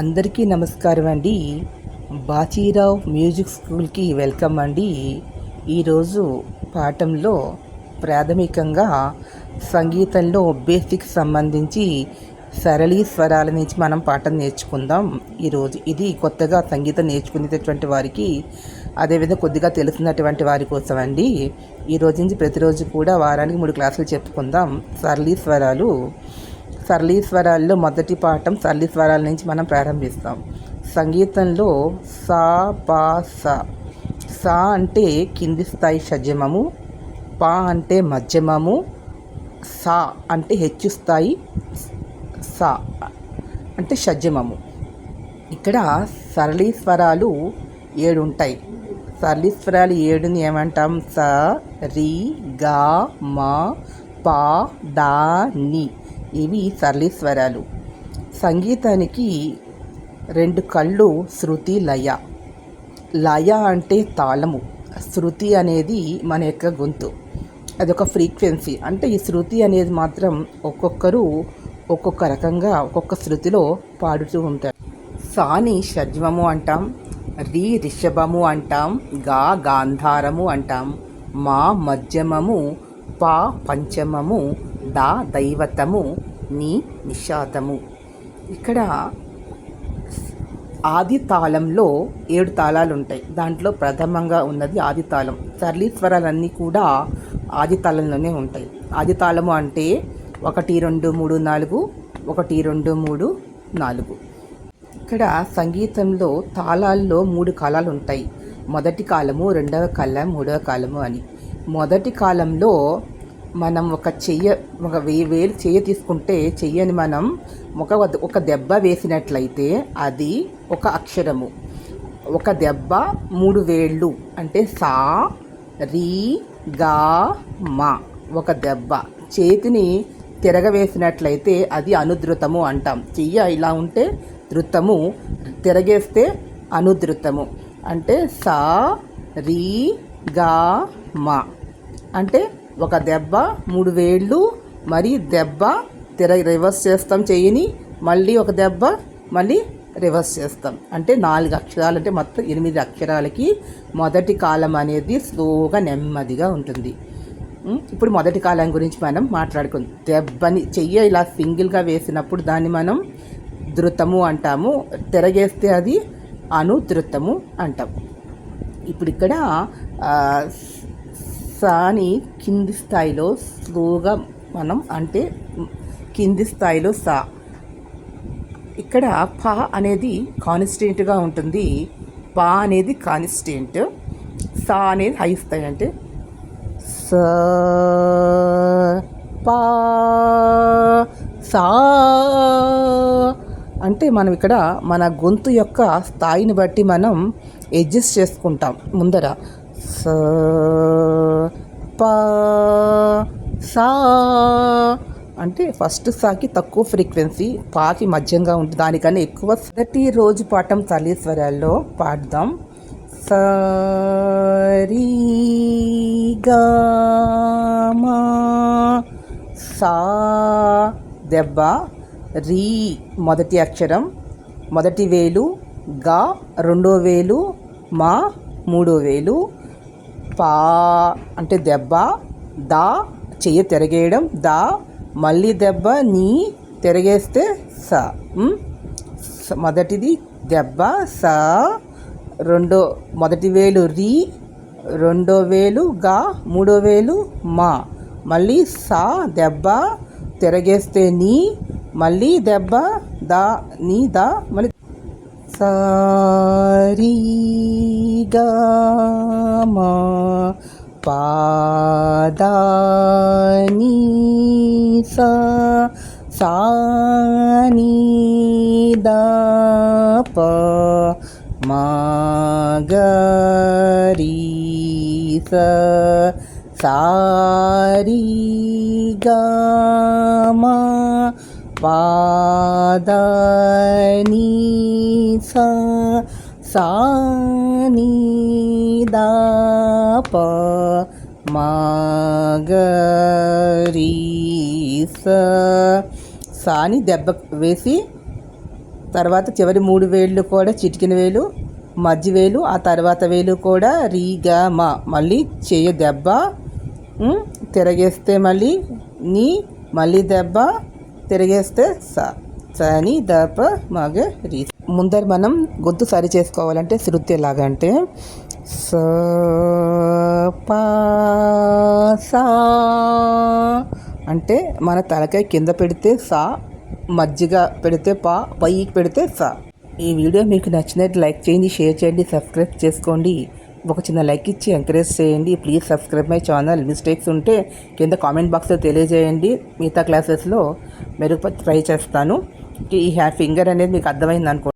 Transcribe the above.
అందరికీ నమస్కారం అండి. బాచీరావు మ్యూజిక్ స్కూల్కి వెల్కమ్ అండి. ఈరోజు పాఠంలో ప్రాథమికంగా సంగీతంలో బేసిక్ సంబంధించి సరళీ స్వరాల నుంచి మనం పాఠం నేర్చుకుందాం. ఈరోజు ఇది కొత్తగా సంగీతం నేర్చుకునేటటువంటి వారికి అదేవిధంగా కొద్దిగా తెలిసినటువంటి వారి కోసం అండి. ఈరోజు నుంచి ప్రతిరోజు కూడా వారానికి మూడు క్లాసులు చెప్పుకుందాం. సరళీ స్వరాలు సరళీ స్వరాల్లో మొదటి పాఠం సరళీ స్వరాల నుంచి మనం ప్రారంభిస్తాం. సంగీతంలో సా పా సా. సా అంటే కింది స్థాయి షజమము పా అంటే మధ్యమము సా అంటే హెచ్చు స్థాయి సా అంటే షడ్జమము ఇక్కడ సరళీ స్వరాలు ఏడు ఉంటాయి. సరళీ స్వరాలు ఏడుని ఏమంటాం? స రి గా మా పా డా ని. ఇవి సరళీ స్వరాలు సంగీతానికి రెండు కళ్ళు శృతి లయ. లయ అంటే తాళము. శృతి అనేది మన యొక్క గొంతు. అదొక ఫ్రీక్వెన్సీ. అంటే ఈ శృతి అనేది మాత్రం ఒక్కొక్కరు ఒక్కొక్క రకంగా ఒక్కొక్క శృతిలో పాడుతూ ఉంటారు. సాని షడ్జమము అంటాం. రి రిషభము అంటాం. గా గాంధారము అంటాం. మా మధ్యమము పా పంచమము దా దైవతము నీ నిషాదము ఇక్కడ ఆది తాళంలో ఏడు తాళాలు ఉంటాయి దాంట్లో ప్రథమంగా ఉన్నది ఆది తాళం. సరళీ స్వరాలన్నీ కూడా ఆది తాళంలోనే ఉంటాయి. ఆది తాళము అంటే ఒకటి రెండు మూడు నాలుగు ఒకటి రెండు మూడు నాలుగు. ఇక్కడ సంగీతంలో తాళాల్లో మూడు కాలాలు ఉంటాయి మొదటి కాలము రెండవ కాలం మూడవ కాలము అని. మొదటి కాలంలో మనం ఒక చెయ్య ఒక వే వేలు చెయ్య తీసుకుంటే చెయ్యని మనం ఒక ఒక దెబ్బ వేసినట్లయితే అది ఒక అక్షరము. ఒక దెబ్బ మూడు వేళ్ళు అంటే సా రీ గా మా ఒక దెబ్బ. చేతిని తిరగవేసినట్లయితే అది అనుధృతము అంటాం. చెయ్య ఇలా ఉంటే ధృతము తిరగేస్తే అనుధృతము. అంటే సా రీ గా మా. అంటే ఒక దెబ్బ మూడు వేళ్ళు మరి దెబ్బ తిర రివర్స్ చేస్తాం చెయ్యిని మళ్ళీ ఒక దెబ్బ మళ్ళీ రివర్స్ చేస్తాం. అంటే నాలుగు అక్షరాలు అంటే మొత్తం ఎనిమిది అక్షరాలకి మొదటి కాలం అనేది స్లోగా నెమ్మదిగా ఉంటుంది. ఇప్పుడు మొదటి కాలం గురించి మనం మాట్లాడుకుందాం. దెబ్బని చెయ్యి ఇలా సింగిల్గా వేసినప్పుడు దాన్ని మనం ధృతము అంటాము. తిరగేస్తే అది అనుధృతము అంటాం. ఇప్పుడు ఇక్కడ సాని కింది స్థాయిలో స్లోగా మనం అంటే కింది స్థాయిలో సా. ఇక్కడ పా అనేది కాన్స్టెంట్గా ఉంటుంది. పా అనేది కాన్స్టెంట్ సా అనేది హై స్థాయి అంటే స పా సా. అంటే మనం ఇక్కడ మన గొంతు యొక్క స్థాయిని బట్టి మనం అడ్జస్ట్ చేసుకుంటాం. ముందర స పా సా అంటే ఫస్ట్ సాకి తక్కువ ఫ్రీక్వెన్సీ పాకి మధ్యంగా ఉంటుంది దానికన్నా ఎక్కువ మొదటి రోజు పాఠం తల్లీశ్వరాల్లో పాడదాం. సరి గా మా సా దెబ్బ రీ మొదటి అక్షరం మొదటి వేలు గా రెండో వేలు మా మూడో వేలు పా అంటే దెబ్బ దా చెయ్యి తిరగేయడం దా మళ్ళీ దెబ్బ నీ తిరగేస్తే స మొదటిది దెబ్బ స రెండో మొదటి వేలు రీ రెండో వేలు గా మూడో వేలు మా. మళ్ళీ సా దెబ్బ తిరగేస్తే నీ మళ్ళీ దెబ్బ దా నీ దా మళ్ళీ సారీగా గా మా పాదాని సా సాని దా ప మా గరి స సారీ గా మా పాదని సా సాని దా ప మాగరి సాని దెబ్బ వేసి తర్వాత చివరి మూడు వేళ్ళు కూడా చిటికిన వేలు మధ్య వేలు ఆ తర్వాత వేలు కూడా రీగా మా. మళ్ళీ చేయ దెబ్బ తిరగేస్తే మళ్ళీ నీ మళ్ళీ దెబ్బ తిరగేస్తే సా. సాని దప మగ రీ ముందర మనం గొంతు సరి చేసుకోవాలంటే శృతి ఎలాగంటే స పా సా అంటే మన తలకాయ కింద పెడితే సా మజ్జిగ పెడితే పా పైకి పెడితే సా. ఈ వీడియో మీకు నచ్చినట్టు లైక్ చేయండి షేర్ చేయండి సబ్స్క్రైబ్ చేసుకోండి. ఒక చిన్న లైక్ ఇచ్చి ఎంకరేజ్ చేయండి. Please subscribe my channel. Mistakes ఉంటే కింద కామెంట్ బాక్స్లో తెలియజేయండి. మిగతా క్లాసెస్లో మెరుగుపరిచి ట్రై చేస్తాను. ఈ హ్యా ఫింగర్ అనేది మీకు అర్థమైంది అనుకో